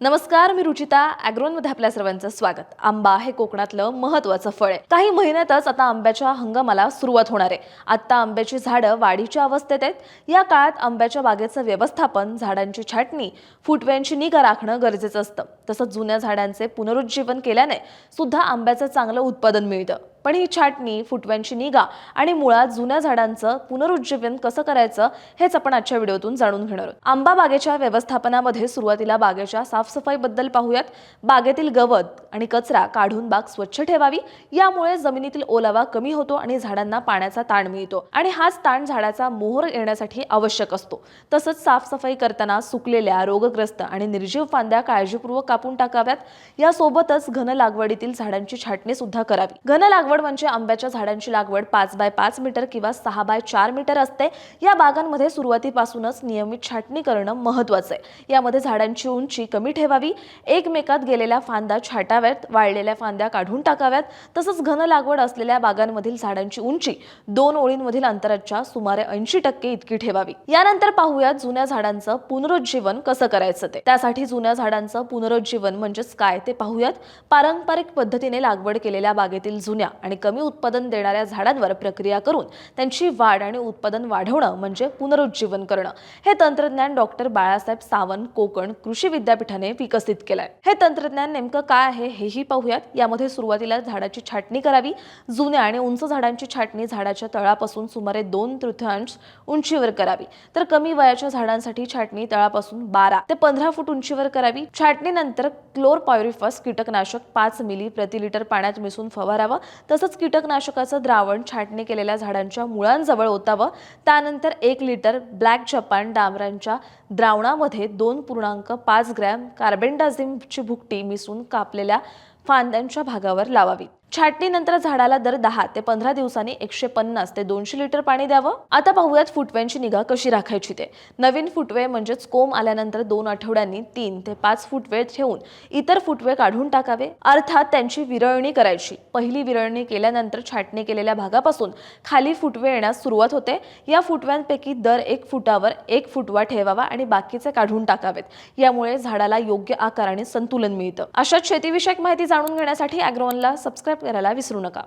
नमस्कार मी रुचिता. ॲग्रोनमध्ये आपल्या सर्वांचं स्वागत. आंबा हे कोकणातलं महत्त्वाचं फळ आहे. काही महिन्यातच आता आंब्याच्या हंगामाला सुरुवात होणार आहे. आता आंब्याची झाडं वाढीच्या अवस्थेत आहेत. या काळात आंब्याच्या बागेचं व्यवस्थापन झाडांची छाटणी फुटव्यांची निगा राखणं गरजेचं असतं. तसंच जुन्या झाडांचे पुनरुज्जीवन केल्याने सुद्धा आंब्याचं चांगलं उत्पादन मिळतं. पण ही छाटणी फुटव्यांची निगा आणि मुळात जुन्या झाडांचं पुनरुज्जीवन कसं करायचं हेच आपण आजच्या व्हिडिओतून जाणून घेणार आहोत. आंबा बागेच्या व्यवस्थापनामध्ये सुरुवातीला बागेच्या साफसफाईबद्दल पाहूयात. बागेतील गवत आणि कचरा काढून बाग स्वच्छ ठेवावी. यामुळे जमिनीतील ओलावा कमी होतो आणि झाडांना पाण्याचा ताण मिळतो. आणि हाच ताण झाडाचा मोहर येण्यासाठी आवश्यक असतो. तसंच साफसफाई करताना सुकलेल्या रोगग्रस्त आणि निर्जीव फांद्या काळजीपूर्वक कापून टाकाव्यात. यासोबतच घन लागवडीतील झाडांची छाटणी सुद्धा करावी. घन लागवड म्हणजे आंब्याच्या झाडांची लागवड पाच बाय पाच मीटर किंवा सहा बाय चार मीटर असते. या बागांमध्ये सुरुवातीपासूनच नियमित छाटणी करणं महत्वाचं आहे. यामध्ये झाडांची उंची कमी ठेवावी एकमेकात गेलेल्या फांद्या छाटाव्यात वाळलेल्या फांद्या काढून टाकाव्यात तसंच घन लागवड असलेल्या बागांमधील झाडांची उंची दोन ओळींमधील अंतराच्या सुमारे ऐंशी टक्के इतकी ठेवावी. यानंतर पाहूयात जुन्या झाडांचं पुनरुज्जीवन कसं करायचं ते. त्यासाठी जुन्या झाडांचं पुनरुज्जीवन म्हणजेच काय ते पाहूयात. पारंपरिक पद्धतीने लागवड केलेल्या बागेतील जुन्या आणि कमी उत्पादन देणाऱ्या झाडांवर प्रक्रिया करून त्यांची वाढ आणि उत्पादन वाढवणं म्हणजे पुनरुज्जीवन करणं. हे तंत्रज्ञान डॉक्टर बाळासाहेब सावंत कोकण कृषी विद्यापीठाने विकसित केलंय. हे तंत्रज्ञान नेमकं काय आहे हेही पाहूयात. यामध्ये सुरुवातीला झाडाची छाटणी करावी. जुन्या आणि उंच झाडांची छाटणी झाडाच्या तळापासून सुमारे दोन तृतीयांश उंचीवर करावी. तर कमी वयाच्या झाडांसाठी छाटणी तळापासून बारा ते पंधरा फूट उंचीवर करावी. छाटणीनंतर क्लोर पायरिफॉस कीटकनाशक पाच मिली प्रति लिटर पाण्यात मिसळून फवारावं. तसंच कीटकनाशकाचं द्रावण छाटणी केलेल्या झाडांच्या मुळांजवळ ओतावं. त्यानंतर एक लिटर ब्लॅक जपान डांबरांच्या द्रावणामध्ये दोन पूर्णांक पाच ग्रॅम कार्बेंडाझिमची भुकटी मिसळून कापलेल्या फांद्यांच्या भागावर लावावी छाटणीनंतर झाडाला दर दहा ते पंधरा दिवसांनी एकशे पन्नास ते दोनशे लिटर पाणी द्यावं. आता पाहूयात फुटव्यांची निगा कशी राखायची ते. नवीन फुटवे म्हणजेच कोंब आल्यानंतर दोन आठवड्यांनी तीन ते पाच फुटवे ठेवून इतर फुटवे काढून टाकावे. अर्थात त्यांची विरळणी करायची. पहिली विरळणी केल्यानंतर छाटणी केलेल्या भागापासून खाली फुटवे येण्यास सुरुवात होते. या फुटव्यांपैकी दर एक फुटावर एक फुटवा ठेवावा आणि बाकीचे काढून टाकावेत. यामुळे झाडाला योग्य आकार आणि संतुलन मिळतं. अशाच शेतीविषयक माहिती जाणून घेण्यासाठी अॅग्रोवनला सबस्क्राईब करायला विसरू नका.